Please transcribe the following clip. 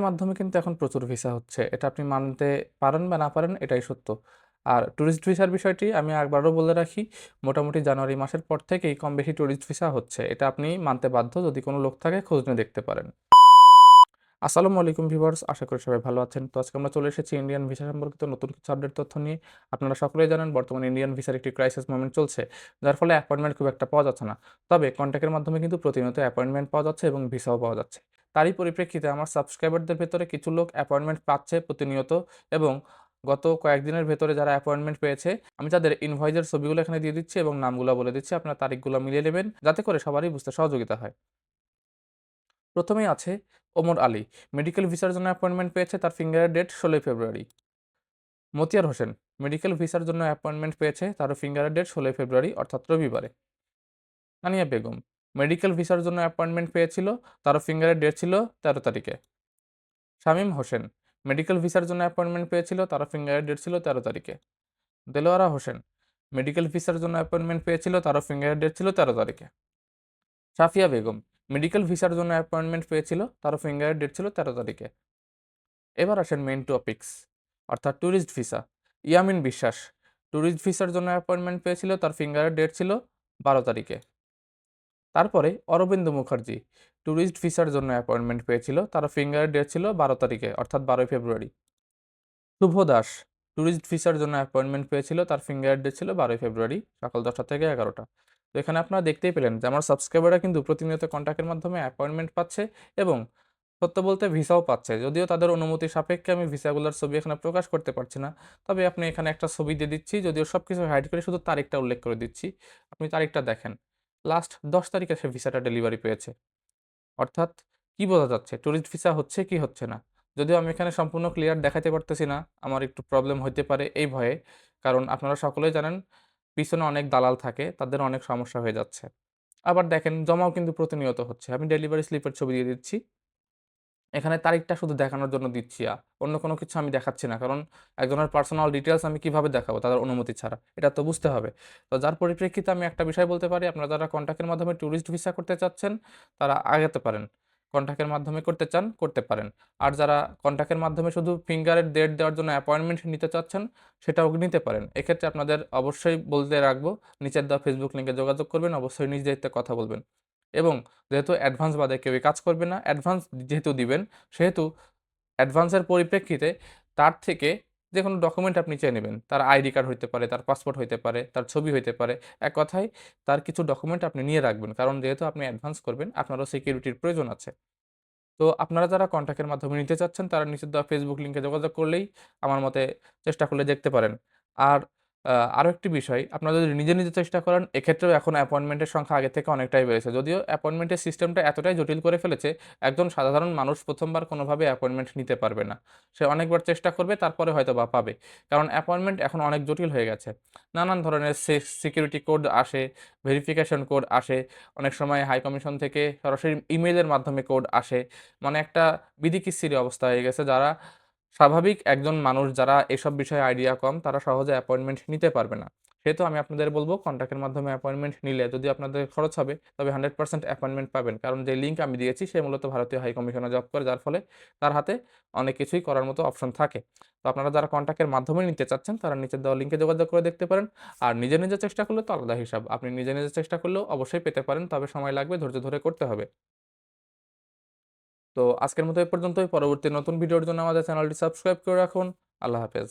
কন্ট্যাক্টের মাধ্যমে কিন্তু এখন প্রচুর ভিসা হচ্ছে। এটা আপনি মানতে পারেন বা না পারেন এটাই সত্য। আর ট্যুরিস্ট ভিসার বিষয়টি আমি একবারও বলে রাখি, মোটামুটি জানুয়ারি মাসের পর থেকেই কম বেশি ট্যুরিস্ট ভিসা হচ্ছে। এটা আপনি মানতে বাধ্য যদি কোনো লোক থাকে খোঁজ নিয়ে দেখতে পারেন। আসসালামু আলাইকুম ভিউয়ার্স, আশা করি সবাই ভালো আছেন। তো আজকে আমরা চলে এসেছি ইন্ডিয়ান ভিসা সম্পর্কিত নতুন কিছু আপডেট তথ্য নিয়ে। আপনারা সকলেই জানেন বর্তমানে ইন্ডিয়ান ভিসার একটি ক্রাইসিস মোমেন্ট চলছে। যার ফলে অ্যাপয়েন্টমেন্ট খুব একটা পাওয়া যাচ্ছে না। তবে কন্ট্যাক্টের মাধ্যমে কিন্তু প্রতিনিয়ত অ্যাপয়েন্টমেন্ট পাওয়া যাচ্ছে এবং ভিসাও পাওয়া যাচ্ছে। তারই পরিপ্রেক্ষিতে আমার সাবস্ক্রাইবারদের ভেতরে কিছু লোক অ্যাপয়েন্টমেন্ট পাচ্ছে প্রতিনিয়ত এবং গত কয়েকদিনের ভেতরে যারা অ্যাপয়েন্টমেন্ট পেয়েছে আমি তাদের ইনভয়েসের ছবিগুলো এখানে দিয়ে দিচ্ছি এবং নামগুলো বলে দিচ্ছি। আপনারা তারিখগুলো মিলিয়ে নেবেন যাতে করে সবারই বুঝতে সহযোগিতা হয়। প্রথমেই আছে ওমর আলী। মেডিকেল ভিসার জন্য অ্যাপয়েন্টমেন্ট পেয়েছে তার ফিঙ্গারের ডেট ষোলোই ফেব্রুয়ারি। মতিয়ার হোসেন মেডিকেল ভিসার জন্য অ্যাপয়েন্টমেন্ট পেয়েছে তারও ফিঙ্গারের ডেট ষোলোই ফেব্রুয়ারি, অর্থাৎ রবিবারে। তানিয়া বেগম মেডিকেল ভিসার জন্য অ্যাপয়েন্টমেন্ট পেয়েছিল, তারও ফিঙ্গারের ডেট ছিল তেরো তারিখে। শামীম হোসেন মেডিকেল ভিসার জন্য অ্যাপয়েন্টমেন্ট পেয়েছিল, তারও ফিঙ্গারের ডেট ছিল তেরো তারিখে। দেলোয়ারা হোসেন মেডিকেল ভিসার জন্য অ্যাপয়েন্টমেন্ট পেয়েছিল, তারও ফিঙ্গারের ডেট ছিল তেরো তারিখে। সাফিয়া বেগম মেডিকেল ভিসার জন্য অ্যাপয়েন্টমেন্ট পেয়েছিল তারও ফিঙ্গারের ডেট ছিল তেরো তারিখে। এবার আসেন মেইন টপিকস অর্থাৎ tourist visa. Yamin Biswas tourist ভিসার জন্য অ্যাপয়েন্টমেন্ট পেয়েছিল, তার ফিঙ্গারের ডেট ছিল বারো তারিখে। তারপরে অরবিন্দ মুখার্জি ট্যুরিস্ট ভিসার জন্য অ্যাপয়েন্টমেন্ট পেয়েছিল, তার ফিঙ্গারের ডেট ছিল বারো তারিখে, অর্থাৎ বারোই ফেব্রুয়ারি। শুভ দাস ট্যুরিস্ট ভিসার জন্য অ্যাপয়েন্টমেন্ট পেয়েছিল, তার ফিঙ্গার ডেট ছিল বারোই ফেব্রুয়ারি সকাল দশটা থেকে এগারোটা। তো এখানে আপনারা দেখতেই পেলেন যে আমার সাবস্ক্রাইবাররা কিন্তু প্রতিনিয়ত কন্ট্যাক্টের মাধ্যমে অ্যাপয়েন্টমেন্ট পাচ্ছে এবং সত্য বলতে ভিসাও পাচ্ছে। যদিও তাদের অনুমতি সাপেক্ষে আমি ভিসাগুলোর ছবি এখানে প্রকাশ করতে পারছি না। তবে আপনি এখানে একটা ছবি দিয়ে দিচ্ছি, যদিও সব কিছু হাইড করে শুধু তারিখটা উল্লেখ করে দিচ্ছি। আপনি তারিখটা দেখেন। লাস্ট দশ তারিখে সে ভিসাটা ডেলিভারি পেয়েছে। অর্থাৎ কি বোঝা যাচ্ছে ট্যুরিস্ট ভিসা হচ্ছে কি হচ্ছে না। যদিও আমি এখানে সম্পূর্ণ ক্লিয়ার দেখাতে পারতেছি না। আমার একটু প্রবলেম হইতে পারে এই ভয়ে। কারণ আপনারা সকলেই জানেন পিছনে অনেক দালাল থাকে, তাদের অনেক সমস্যা হয়ে যাচ্ছে। আবার দেখেন জমাও কিন্তু প্রতিনিয়ত হচ্ছে। আমি ডেলিভারি স্লিপের ছবি দিয়ে দিচ্ছি। এখানে তারিখটা শুধু দেখানোর জন্য দিচ্ছি আ অন্য কোনো কিছু আমি দেখাচ্ছি না। কারণ একজনের পার্সোনাল ডিটেলস আমি কীভাবে দেখাবো তাদের অনুমতি ছাড়া? এটা তো বুঝতে হবে। তো যার পরিপ্রেক্ষিতে আমি একটা বিষয় বলতে পারি আপনারা যারা কন্ট্যাক্টের মাধ্যমে ট্যুরিস্ট ভিসা করতে চাচ্ছেন, তারা আগাতে পারেন। কন্ট্যাক্টের মাধ্যমে করতে চান, করতে পারেন। আর যারা কন্ট্যাক্টের মাধ্যমে শুধু ফিঙ্গারের ডেট দেওয়ার জন্য অ্যাপয়েন্টমেন্ট নিতে চাচ্ছেন, সেটাও নিতে পারেন। এক্ষেত্রে আপনাদের অবশ্যই বলতে রাখব, নিচের দেওয়া ফেসবুক লিঙ্কে যোগাযোগ করবেন, অবশ্যই নিজ দায়িত্বে কথা বলবেন। এবং যেহেতু অ্যাডভান্স বাদে কেউই কাজ করবে না, অ্যাডভান্স যেহেতু দিবেন, সেহেতু অ্যাডভান্সের পরিপ্রেক্ষিতে তার থেকে যেকোনো ডকুমেন্ট আপনি চেয়ে নেবেন। তার আইডি কার্ড হইতে পারে, তার পাসপোর্ট হইতে পারে, তার ছবি হইতে পারে। এক কথায় তার কিছু ডকুমেন্ট আপনি নিয়ে রাখবেন। কারণ যেহেতু আপনি অ্যাডভান্স করবেন, আপনারও সিকিউরিটির প্রয়োজন আছে। তো আপনারা যারা কন্ট্যাক্টের মাধ্যমে নিতে চাচ্ছেন, তারা নিচে দেওয়া ফেসবুক লিঙ্কে যোগাযোগ করলেই আমার মতে চেষ্টা করলে দেখতে পারেন। আর আ আরও একটি বিষয়, আপনারা যদি নিজে, নিজে চেষ্টা করেন এক্ষেত্রেও এখন অ্যাপয়েন্টমেন্টের সংখ্যা আগের থেকে অনেকটাই বেড়েছে। যদিও অ্যাপয়েন্টমেন্টের সিস্টেমটা এতটাই জটিল করে ফেলেছে, একজন সাধারণ মানুষ প্রথমবার কোনোভাবে অ্যাপয়েন্টমেন্ট নিতে পারবে না। সে অনেকবার চেষ্টা করবে তারপরে হয়তো বা পাবে। কারণ অ্যাপয়েন্টমেন্ট এখন অনেক জটিল হয়ে গেছে। নানান ধরনের সিকিউরিটি কোড আসে, ভেরিফিকেশন কোড আসে, অনেক সময় হাই কমিশন থেকে সরাসরি ইমেইলের মাধ্যমে কোড আসে। মানে একটা বিধিকিচ্ছিরি অবস্থা হয়ে গেছে যারা স্বাভাবিক একজন মানুষ যারা এসব বিষয়ে আইডিয়া কম তারা সহজে অ্যাপয়েন্টমেন্ট নিতে পারবে না। সেহেতু আমি আপনাদের বলব কন্ট্যাক্টের মাধ্যমে অ্যাপয়েন্টমেন্ট নিলে যদি আপনাদের খরচ হবে তবে 100% অ্যাপয়েন্টমেন্ট পাবেন। কারণ যে লিঙ্ক আমি দিয়েছি সে মূলত ভারতীয় হাই কমিশনে জব করে যার ফলে তার হাতে অনেক কিছুই করার মতো অপশন থাকে। তো আপনারা যারা কন্ট্যাক্টের মাধ্যমে নিতে চাচ্ছেন তারা নিচের দেওয়া লিঙ্কে যোগাযোগ করে দেখতে পারেন। আর নিজে, নিজে চেষ্টা করলে তো আলাদা হিসাব। আপনি নিজে, নিজে চেষ্টা করলেও অবশ্যই পেতে পারেন। তবে সময় লাগবে, ধৈর্য ধরে করতে হবে। তো আজকের মতো এ পর্যন্তই। পরবর্তী নতুন ভিডিওর জন্য আমাদের চ্যানেলটি সাবস্ক্রাইব করে রাখুন। আল্লাহ হাফেজ।